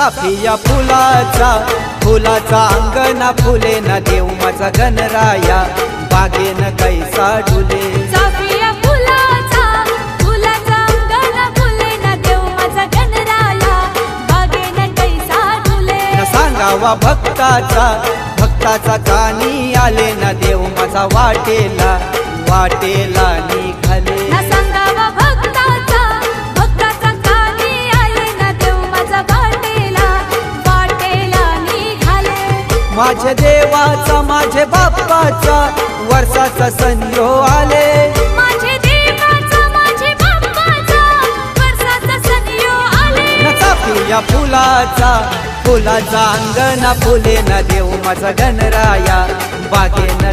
चाफिया फुलाचा? फुलाचा अंगणा फुले न देव माझा गणराया. बागेन कैसा डुले चाफिया फुलाचा फुलाचा अंगण फुले ना देव माझा गणराया. बागेन कैसा डुले न सांगावा भक्ताचा भक्ताचा कानी आले न देव माझा वाटेला. वाटेला ना माझ्या देवाचा माझे बाप्पाचा वर्षाचा संजो आले. माझे देवाचा माझे बाप्पाचा वर्षाचा सनियो आले. न चाफिया फुलाचा फुलाचा अंगणा फुले न देव माझा गणराया बागेन